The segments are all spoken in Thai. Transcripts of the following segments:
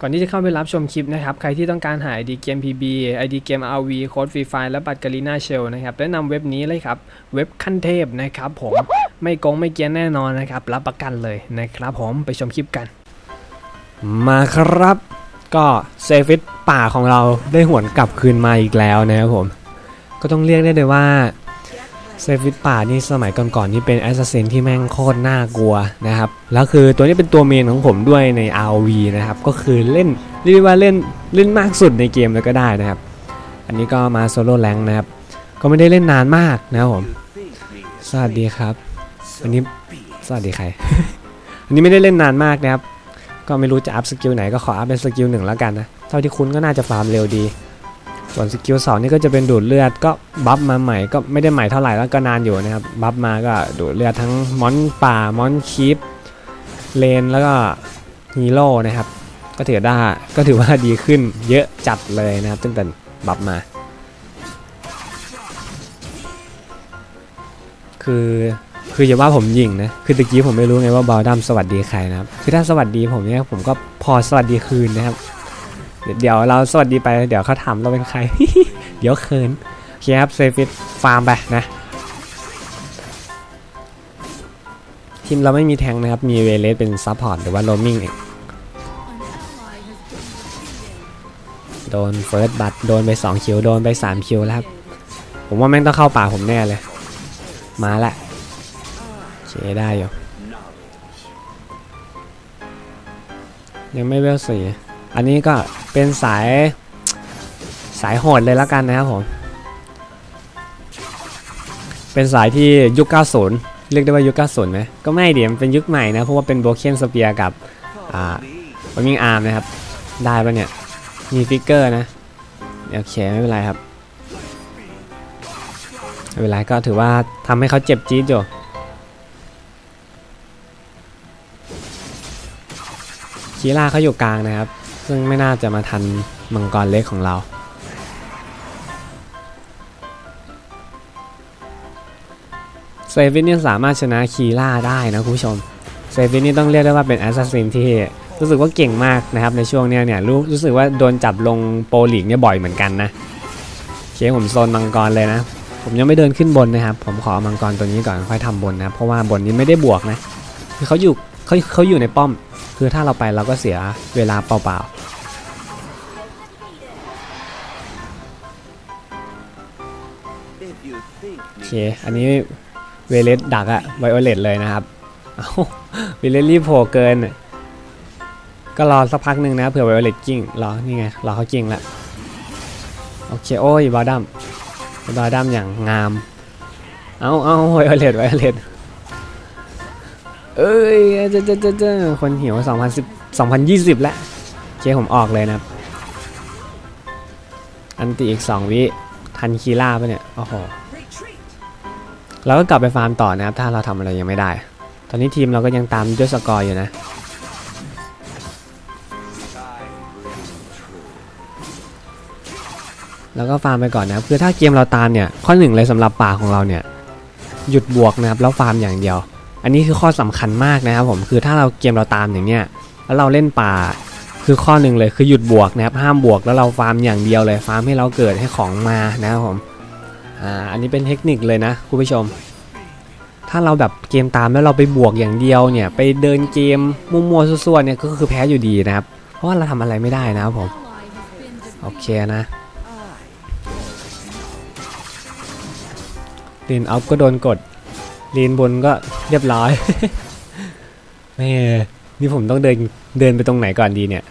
ก่อนที่จะเข้าไปรับชมคลิปนะครับ ใครที่ต้องการหา ID เกม PB ID เกม RV โค้ดฟรีไฟล์และบัตรกาลีนาเชลนะครับแนะนำเว็บนี้เลยครับ เว็บขั้นเทพนะครับผมไม่โกงไม่เกียนแน่นอนนะครับ รับประกันเลยนะครับผมไปชมคลิปกัน มาครับ ก็เซฟิตป่าของเราได้หวนกลับคืนมาอีกแล้วนะครับผม ก็ต้องเรียกได้เลยว่า เซฟิตป่านี่สมัยก่อนๆนี่เป็นแอสซัสซินที่แม่งโคตรน่ากลัวนะครับแล้วคือตัวนี้เป็นตัวเมนของผมด้วยใน ROV นะครับก็คือเล่นเรียกว่าเล่นเล่นมากสุดในเกมเลยก็ได้นะครับ อันนี้ก็มาโซโล่แรงนะครับ ก็ไม่ได้เล่นนานมากนะครับผมสวัสดีครับวันนี้สวัสดีใคร อันนี้ไม่ได้เล่นนานมากนะครับ ก็ไม่รู้จะอัพสกิลไหนก็ขออัพเป็นสกิลหนึ่งแล้วกันนะ เท่าที่คุ้นก็น่าจะฟาร์มเร็วดี ส่วนสกิลสองนี่ก็จะเป็นดูดเลือดก็บัฟมาใหม่ก็ไม่ได้ใหม่เท่าไหร่แล้วก็นานอยู่นะครับบัฟมาก็ดูดเลือดทั้งมอนป่ามอนคีปเลนแล้วก็ฮีโร่นะครับก็ถือได้ก็ถือว่าดีขึ้นเยอะจัดเลยนะครับตั้งแต่บัฟมา คือคืออย่าว่าผมยิงนะคือตะกี้ผมไม่รู้ไงว่าบอลดัมสวัสดีใครนะครับคือถ้าสวัสดีผมเนี่ยผมก็พอสวัสดีคืนนะครับ เดี๋ยวเราสวัสดีไปเดี๋ยวเขาถามเราเป็นใคร เดี๋ยวเขินโอเคครับเซฟิตฟาร์มไปนะทีมเราไม่มีแทงนะครับ มีเวเลสเป็นซัพพอร์ตหรือว่าโรมิงเองโดนเฟิร์สบัตโดนไป 2 คิว โดนไป 3 คิวแล้วครับ ผมว่าแม่งต้องเข้าป่าผมแน่เลย มาละโอเคได้อยู่ ยังไม่เวลสี่อันนี้ก็ เป็นสายสายโหดเลยแล้วกันนะครับผม เป็นสายที่ยุค 90 เรียกได้ว่ายุค 90ไหมก็ไม่เดี๋ยวมันเป็นยุคใหม่นะ เพราะว่าเป็นโบเคนสเปียกับอ่าวัมิงอาร์มนะครับ ได้ปะเนี่ย มีฟิกเกอร์นะ โอเค ไม่เป็นไรครับ ไม่เป็นไรก็ถือว่าทำให้เขาเจ็บจี๊ดอยู่คีร่าเขาอยู่กลางนะครับ ซึ่งไม่น่าจะมาทันมังกรเล็กของเรา เซฟินนี่สามารถชนะคีร่าได้นะคุณผู้ชม เซฟินนี่ต้องเรียกได้ว่าเป็นแอสซัสซินที่รู้สึกว่าเก่งมากนะครับในช่วงเนี้ยเนี่ยรู้รู้สึกว่าโดนจับลงโปรลีกเนี่ยบ่อยเหมือนกันนะโอเคผมโซนมังกรเลยนะ ผมยังไม่เดินขึ้นบนนะครับ ผมขอมังกรตัวนี้ก่อนค่อยทำบนนะเพราะว่าบนนี้ไม่ได้บวกนะคือเขาอยู่เขาเขาอยู่ในป้อม คือถ้าเราไปเราก็เสียเวลาเปล่าๆ เค อันนี้เวเลสดักอะไวโอเลตเลยนะครับ เอ้าเวเลสรีบโผล่เกิน ก็รอสักพักหนึ่งนะเผื่อไวโอเลตกิ้งรอ นี่ไง รอเขากิ้งละโอเค โอ้ยบอดัมบอดัมอย่างงาม เอาเอาไวโอเลตไวโอเลตเอ้ยเจ้าเจ้าเจ้าเจ้าคนหิว2010 2020แล้วโอเคผมออกเลยนะครับ อันติอีก 2 วิ ทันคีล่าปะเนี่ย โอ้โห เราก็กลับไปฟาร์มต่อนะครับ ถ้าเราทำอะไรยังไม่ได้ ตอนนี้ทีมเราก็ยังตามด้วยสกอร์อยู่นะ แล้วก็ฟาร์มไปก่อนนะครับ คือถ้าเกมเราตามเนี่ย ข้อหนึ่งเลยสำหรับป่าของเราเนี่ย หยุดบวกนะครับ แล้วฟาร์มอย่างเดียว อันนี้คือข้อสำคัญมากนะครับผม คือถ้าเราเกมเราตามอย่างเนี้ย แล้วเราเล่นป่า คือข้อหนึ่งเลยคือหยุดบวกนะครับ ห้ามบวกแล้วเราฟาร์มอย่างเดียวเลย ฟาร์มให้เราเกิดให้ของมานะครับผม อ่าอันนี้เป็นเทคนิคเลยนะคุณผู้ชม ถ้าเราแบบเกมตามแล้วเราไปบวกอย่างเดียวเนี่ย ไปเดินเกมมั่วๆซั่วๆเนี่ยก็คือแพ้อยู่ดีนะครับ เพราะว่าเราทำอะไรไม่ได้นะครับผมโอเคนะลีนอัพก็โดนกดลีนบนก็เรียบร้อยแม่นี่ผมต้องเดินเดินไปตรงไหนก่อนดีเนี่ย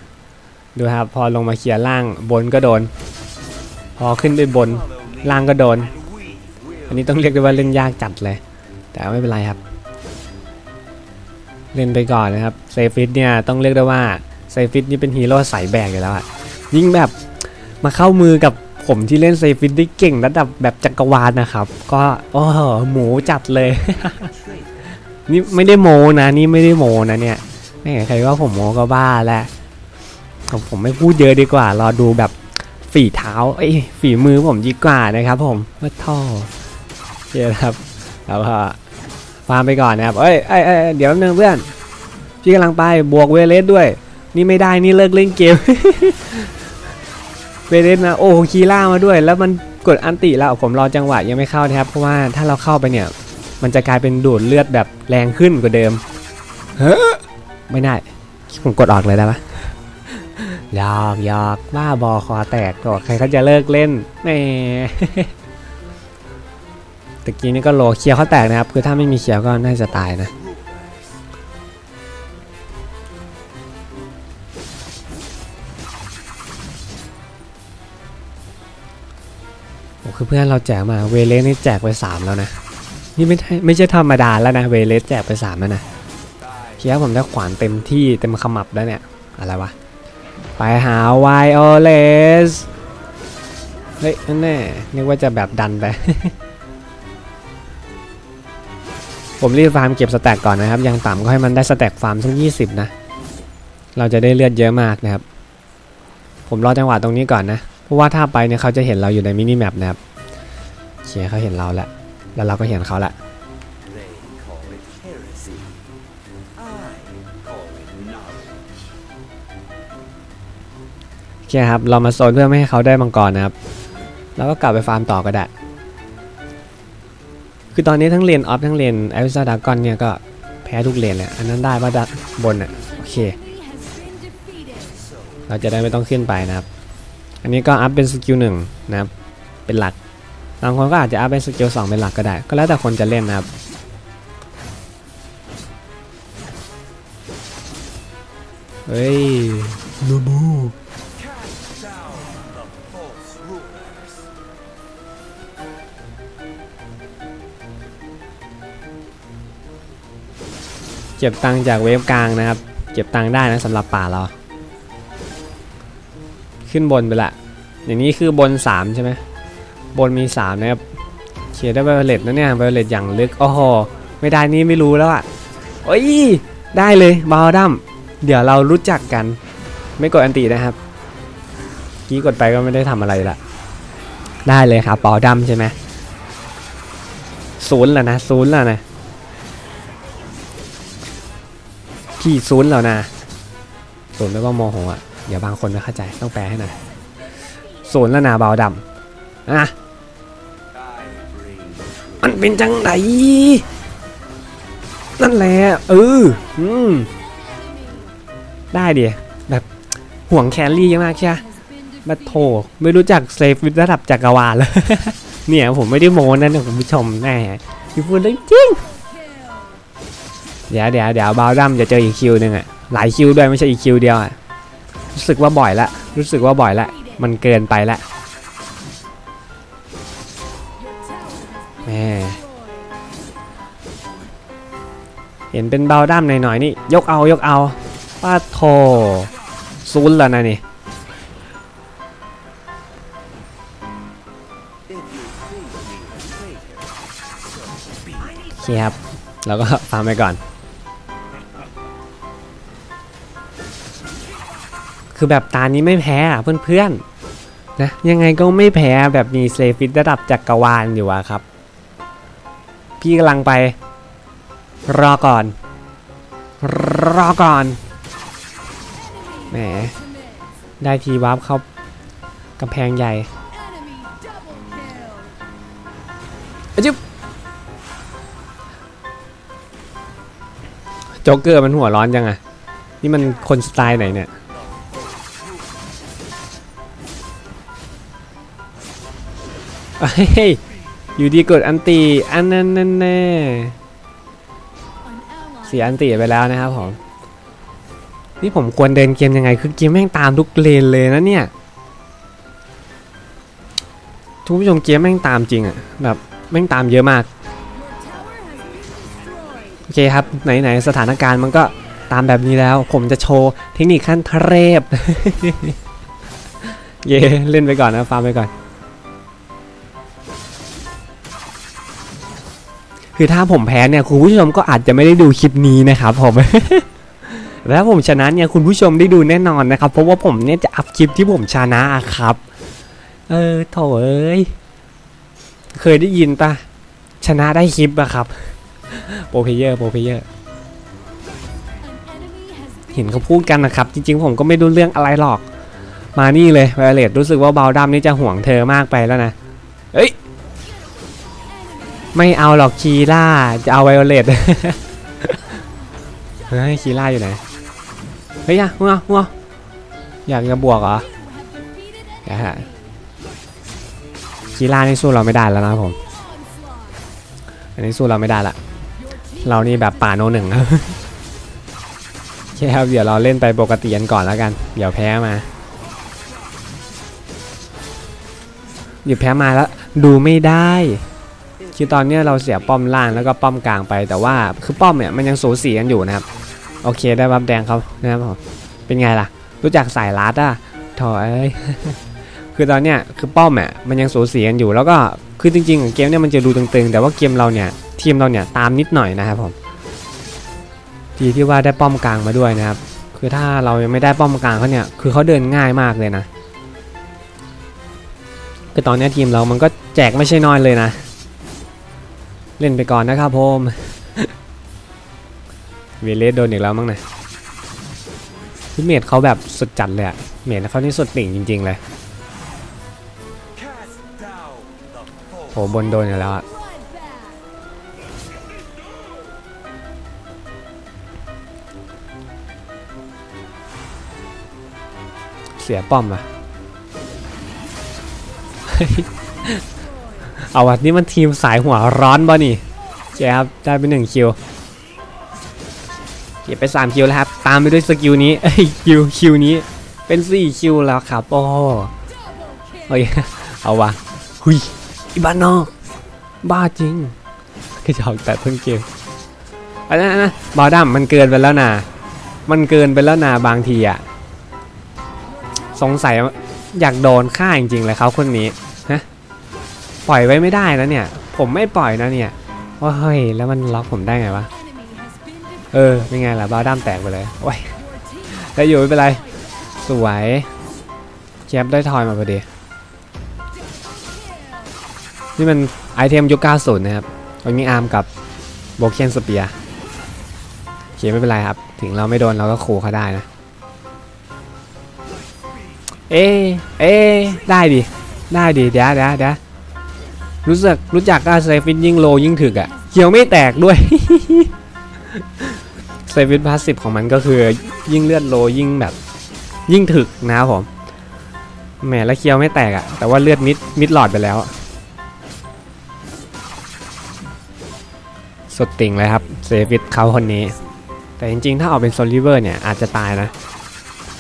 ดูครับ พอลงมาเคลียร์ล่างบนก็โดน พอขึ้นไปบนล่างก็โดน อันนี้ต้องเรียกได้ว่าเล่นยากจัดเลย แต่ไม่เป็นไรครับ เล่นไปก่อนนะครับเซฟิตเนี่ยต้องเรียกได้ว่าเซฟิตนี่เป็นฮีโร่สายแบกอยู่แล้วอะยิ่งแบบมาเข้ามือกับผมที่เล่นเซฟิตได้เก่งระดับแบบจักรวาลนะครับ ก็โอ้โหหมูจัดเลย นี่ไม่ได้โมนะนี่ไม่ได้โมนะเนี่ยแม่ใครว่าผมโมก็บ้าแล้วผมผมไม่พูดเยอะดีกว่า รอดูแบบฝีเท้าเอ้ยฝีมือผมดีกว่านะครับผมว่าท่อ โอเคครับแล้วก็ฟาร์มไปก่อนนะครับเอ้ยเอ้ยเอ้ยเดี๋ยวแป๊บนึงเพื่อน พี่กำลังไปบวกเวเลสด้วย นี่ไม่ได้นี่เลิกเล่นเกม เวเลสนะโอ้คีล่ามาด้วย แล้วมันกดอันติแล้วผมรอจังหวะยังไม่เข้านะครับเพราะว่าถ้าเราเข้าไปเนี่ย มันจะกลายเป็นดูดเลือดแบบแรงขึ้นกว่าเดิมเฮ้อไม่ได้ผมกดออกเลยได้ปะหยอกหยอกบ้าบอคอแตกตัวใครเขาจะเลิกเล่นแหม ตะกี้นี่ก็โลเคลียร์เขาแตกนะครับ คือถ้าไม่มีเคลียร์ก็น่าจะตายนะโอ้คือเพื่อนเราแจกมาเวเลสนี่แจกไปสามแล้วนะ นี่ไม่ใช่ไม่ใช่ธรรมดาแล้วนะเวเลสแจกไปสามแล้วนะเคียร์ผมได้ขวานเต็มที่เต็มขมับแล้วเนี่ยอะไรวะไปหาไวโอเลสเฮ้ยนั่นแน่นึกว่าจะแบบดันไป ผมรีบฟาร์มเก็บสแต็กก่อนนะครับ ยังต่ำก็ให้มันได้สแต็กฟาร์มสักยี่สิบนะ เราจะได้เลือดเยอะมากนะครับ ผมรอจังหวะตรงนี้ก่อนนะ เพราะว่าถ้าไปเนี่ยเขาจะเห็นเราอยู่ในมินิแมปนะครับโอเคเขาเห็นเราแล้วแล้วเราก็เห็นเขาละโอเคครับ เรามาโซนเพื่อไม่ให้เขาได้มังกรนะครับ แล้วก็กลับไปฟาร์มต่อก็ได้ คือตอนนี้ทั้งเลนออฟทั้งเลนไอวิซาดากอนเนี่ยก็แพ้ทุกเลนเลยอันนั้นได้ป่ะด้านบนอะโอเค เราจะได้ไม่ต้องขึ้นไปนะครับ อันนี้ก็อัพเป็นสกิลหนึ่งนะครับเป็นหลักบางคนก็อาจจะอัพเป็นสกิลสองเป็นหลักก็ได้ ก็แล้วแต่คนจะเล่นนะครับเฮ้ย นูบู เก็บตังค์จากเวฟกลางนะครับ เก็บตังค์ได้นะสำหรับป่าเรา ขึ้นบนไปละ อย่างนี้คือบน 3 ใช่ไหมบนมี 3 นะครับเขียนได้ไวโอเลตนะเนี่ยไวโอเลตอย่างลึกโอ้โหไม่ได้นี่ไม่รู้แล้วอะโอ้ยได้เลยบาวดัมเดี๋ยวเรารู้จักกัน ไม่กดอันตีนะครับกี้กดไปก็ไม่ได้ทำอะไรละได้เลยครับบาวดัมใช่ไหมศูนย์แล้วนะศูนย์แล้วนะ พี่ศูนย์แล้วนะศูนย์ไม่ว่าโมโหอะเดี๋ยวบางคนไม่เข้าใจต้องแปลให้หน่อยศูนย์แล้วนะเบาดำอะมันเป็นจังไหนนั่นแหละเอออืมได้ดิแบบห่วงแคลรี่มากใช่ไหมมาโถไม่รู้จักเซฟระดับจักรวาลเลยเนี่ยผมไม่ได้โม้นะนี่ยคุณผู้ชมแน่พี่พูดเรื่องจริง เดี๋ยวเดี๋ยวเดี๋ยวบาวดัมจะเจออีกคิวหนึ่งอะหลายคิวด้วยไม่ใช่อีกคิวเดียวอะรู้สึกว่าบ่อยละรู้สึกว่าบ่อยละมันเกินไปละแหมเห็นเป็นบาวดัมหน่อยๆนี่ยกเอายกเอาป้าโทซูนแล้วนะนี่โอเคครับ แล้วก็ฟังไปก่อน คือแบบตานี้ไม่แพ้อะเพื่อนๆนะยังไงก็ไม่แพ้แบบมีเซฟิตระดับจักรวาลอยู่อะครับ พี่กำลังไป รอก่อน รอก่อนแหมได้ทีวาร์ปเข้ากำแพงใหญ่อะจิ๊บโจ๊กเกอร์มันหัวร้อนจังอะนี่มันคนสไตล์ไหนเนี่ย เฮ้ยอยู่ดีกดอันตีอันนั้นนั่นแน่เสียอันตีไปแล้วนะครับผมนี่ผมควรเดินเกมยังไง คือเกมแม่งตามทุกเลนเลยนะเนี่ยทุกผู้ชมเกมแม่งตามจริงอะแบบแม่งตามเยอะมากโอเคครับไหนๆสถานการณ์มันก็ตามแบบนี้แล้ว ผมจะโชว์เทคนิคขั้นเทพเย่เล่นไปก่อนนะฟาร์มไปก่อน คือถ้าผมแพ้เนี่ยคุณผู้ชมก็อาจจะไม่ได้ดูคลิปนี้นะครับผมแล้วผมชนะเนี่ยคุณผู้ชมได้ดูแน่นอนนะครับ เพราะว่าผมเนี่ยจะอัพคลิปที่ผมชนะครับ เออโถเอ้ยเคยได้ยินปะชนะได้คลิปอะครับโปรเพเยอร์โปรเพเยอร์เห็นเขาพูดกันนะครับ จริงๆ ผมก็ไม่รู้เรื่องอะไรหรอก มานี่เลยไวเลตรู้สึกว่าเบาดำนี่จะห่วงเธอมากไปแล้วนะเอ้ย ไม่เอาหรอกคีล่าจะเอาไวโอเลตเฮ้ยคีล่าอยู่ไหน เฮ้ยอะงัวงัวอยากจะบวกเหรอเดี๋ยวฮะคีล่านี่สู้เราไม่ได้แล้วนะผม อันนี้สู้เราไม่ได้ละ เรานี่แบบป่าโนหนึ่งโอเคครับเดี๋ยวเราเล่นไปปกติกันก่อนแล้วกัน เดี๋ยวแพ้มาเดี๋ยวแพ้มาแล้ว ดูไม่ได้ คือตอนนี้เราเสียป้อมล่างแล้วก็ป้อมกลางไป แต่ว่าคือป้อมเนี่ยมันยังสูสีกันอยู่นะครับ โอเคได้บัฟแดงเขานะครับผมเป็นไงล่ะ รู้จักสายลัดอะถอยคือตอนเนี้ยคือป้อมอะมันยังสูสีกันอยู่ แล้วก็คือจริงๆเกมเนี่ยมันจะดูตึงๆ แต่ว่าเกมเราเนี่ยทีมเราเนี่ยตามนิดหน่อยนะครับผมดีที่ว่าได้ป้อมกลางมาด้วยนะครับ คือถ้าเรายังไม่ได้ป้อมกลางเขาเนี่ยคือเขาเดินง่ายมากเลยนะคือตอนนี้ทีมเรามันก็แจกไม่ใช่น้อยเลยนะ เล่นไปก่อนนะครับผมเวเลสโดนอีกแล้วมั้งนะคือเมดเขาแบบสุดจัดเลยอะเมดเขานี่สุดติ่งจริง ๆ เลยโหบนโดนอยู่แล้วอะเสียป้อมอะ เอาวะนี่มันทีมสายหัวร้อนบ่นี่เจ๊ครับได้ไปหนึ่งคิวเก็บไปสามคิวแล้วครับ ตามไปด้วยสกิลนี้เอ้คิวคิวนี้เป็นสี่คิวแล้วครับโอ้โอ้ยเอาวะหุยอีบ้านนอกบ้าจริงกระจอกแต่ต้นเกมอันนั้นนะบอดัมมันเกินไปแล้วนะมันเกินไปแล้วนะบางทีอะสงสัยอยากโดนฆ่าจริงๆเลยเขาคนนี้ ปล่อยไว้ไม่ได้นะเนี่ย ผมไม่ปล่อยนะเนี่ยว่าเฮ้ยแล้วมันล็อกผมได้ไงวะ เออเป็นไงล่ะบอดัมแตกไปเลยโอ้ยได้อยู่ไม่เป็นไร สวยแคปได้ทอยมาพอดี นี่มันไอเทมยุค90 นะครับมันมีอาร์มกับโบเคนสเปียร์โอเคไม่เป็นไรครับ ถึงเราไม่โดนเราก็ขู่เขาได้นะ เอ๊เอ๊ได้ดิ ได้ดิ เดี๋ยวเดี๋ยวเดี๋ยว รู้สึกรู้จักก็เซฟินยิ่งโลยิ่งถึกอะ่ะเขียวไม่แตกด้วยเซฟินพาสซีฟของมันก็คือยิ่งเลือดโลยิ่งแบบ ยิ่งถึกนะครับผมแหมแล้วเคียวไม่แตกอะ่ะแต่ว่าเลือดมิดมิดหลอดไปแล้วสุดติ่งเลยครับเซฟิตเขาคนนี้ แต่จริงๆ ถ้าออกเป็นโซลิเวอร์เนี่ยอาจจะตายนะ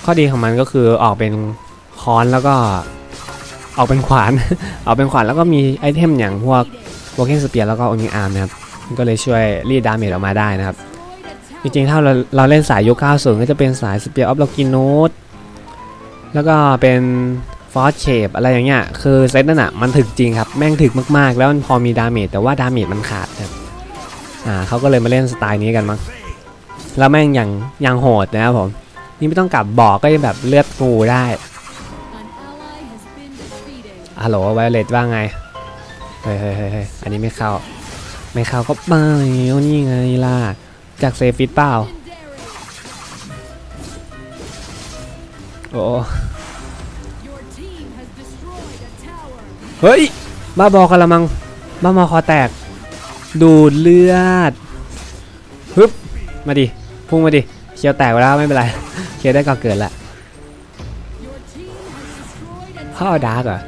ข้อดีของมันก็คือออกเป็นค้อนแล้วก็ ออกเป็นขวานออกเป็นขวานแล้วก็มีไอเทมอย่างพวกวอเกนสเปียร์แล้วก็โอนิอาร์มนะครับก็เลยช่วยรีดดาเมจออกมาได้นะครับ จริงๆถ้าเราเราเล่นสายยุค90 ก็จะเป็นสายสเปียร์ออฟลอกินโนตแล้วก็เป็นฟอสเชปอะไรอย่างเงี้ยคือเซตนั่นอะมันถึกจริงครับ แม่งถึกมากๆ แล้วมันพอมีดาเมจแต่ว่าดาเมจมันขาดครับอ่าเขาก็เลยมาเล่นสไตล์นี้กันมั้งแล้วแม่งอย่างอย่างโหดนะครับผมนี่ไม่ต้องกลับบอกก็ยังแบบเลือดฟูได้ ฮัลโหลไวเลตว่าไง เฮ้ยเฮ้ยเฮ้ยอันนี้ไม่เข้า ไม่เข้าก็ไปเอานี่ไงล่ะ จากเซฟิตเปล่า โอ้เฮ้ย บ้าบอกกันละมัง บ้ามาคอแตก ดูดเลือด ฮึบ มาดิ พุ่งมาดิ เคียวแตกไปแล้วไม่เป็นไร เคียวได้ก่อเกิดละพ่อดาร์กเหรอ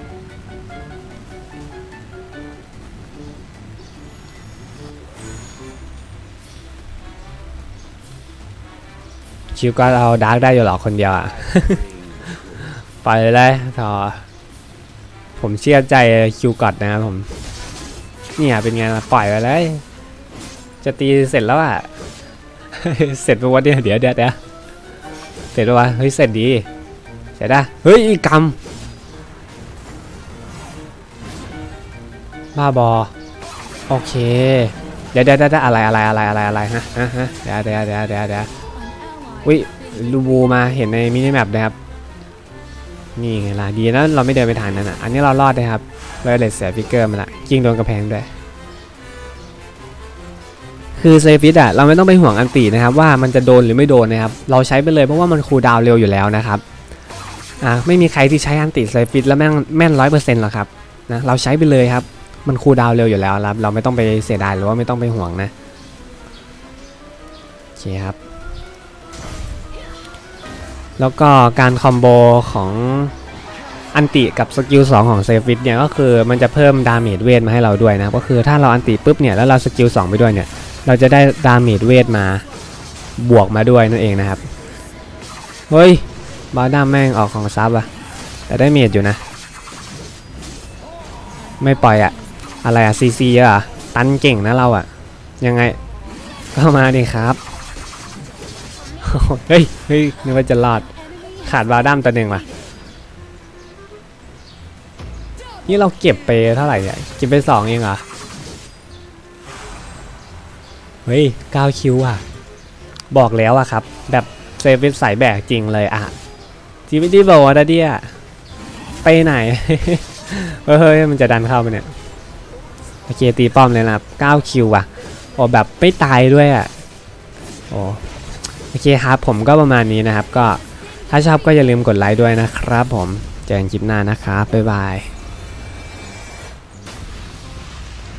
คิวก็เอาดาร์กได้อยู่หรอกคนเดียวอะไปเลยต่อผมเชื่อใจคิวกอดนะครับผม เนี่ยเป็นไงล่ะปล่อยไปเลย จะตีเสร็จแล้วอะ เสร็จไปวันเดียวเดี๋ยวเดี๋ยวเดี๋ยวเสร็จแล้ววะเฮ้ยเสร็จดี เสร็จได้เฮ้ยกำบ้าบอโอเคเดี๋ยวเดี๋ยวเดี๋ยวอะไรอะไรอะไรอะไรอะไรฮะฮะฮะเดี๋ยวเดี๋ยวเดี๋ยวเดี๋ยวเดี๋ยว อุ้ยลูบูมาเห็นในมินิแมปนะครับ นี่ไงล่ะดีนะเราไม่เดินไปทางนั้นอะ อันนี้เรารอดได้ครับเราเลยเสียฟิกเกอร์มาละยิงโดนกระแพงด้วย คือเซฟิตอะเราไม่ต้องไปห่วงอันตินะครับ ว่ามันจะโดนหรือไม่โดนนะครับ เราใช้ไปเลยเพราะว่ามันคูลดาวน์เร็วอยู่แล้วนะครับอ่าไม่มีใครที่ใช้อันติเซฟิตแล้วแม่งแม่นร้อยเปอร์เซ็นต์หรอกครับนะเราใช้ไปเลยครับ มันคูลดาวน์เร็วอยู่แล้วครับ เราไม่ต้องไปเสียดายหรือว่าไม่ต้องไปห่วงนะโอเคครับ แล้วก็การคอมโบของอันติกับสกิล2ของเซฟิตเนี่ยก็คือมันจะเพิ่มดาเมจเวทมาให้เราด้วยนะก็คือถ้าเราอันติปุ๊บเนี่ยแล้วเราสกิล2ไปด้วยเนี่ยเราจะได้ดาเมจเวทมาบวกมาด้วยนั่นเองนะครับเฮ้ยบาด้าแม่งออกของซับอะแต่ได้เมจอยู่นะ ไม่ปล่อยอะอะไรอะซีซีเยอะตันเก่งนะเราอะยังไงก็มาดิครับ เฮ้ยเฮ้ยนึกว่าจะรอด ขาดบาด้ามตัวหนึ่งว่ะนี่เราเก็บไปเท่าไหร่เนี่ย เก็บไปสองเองเหรอ เฮ้ย9คิวอะ บอกแล้วอะครับ แบบเซฟเป็นสายแบกจริงเลยอะจีวิตี้บอกว่าดาเดียไปไหนเฮ้ยเฮ้ย มันจะดันเข้าไปเนี่ยโอเคตีป้อมเลยนะครับ9คิวอะโอ้แบบไม่ตายด้วยอะ โอ้ โอเคครับ ผมก็ประมาณนี้นะครับ ก็ถ้าชอบก็อย่าลืมกดไลค์ด้วยนะครับ ผมเจอกันคลิปหน้านะครับบ๊ายบาย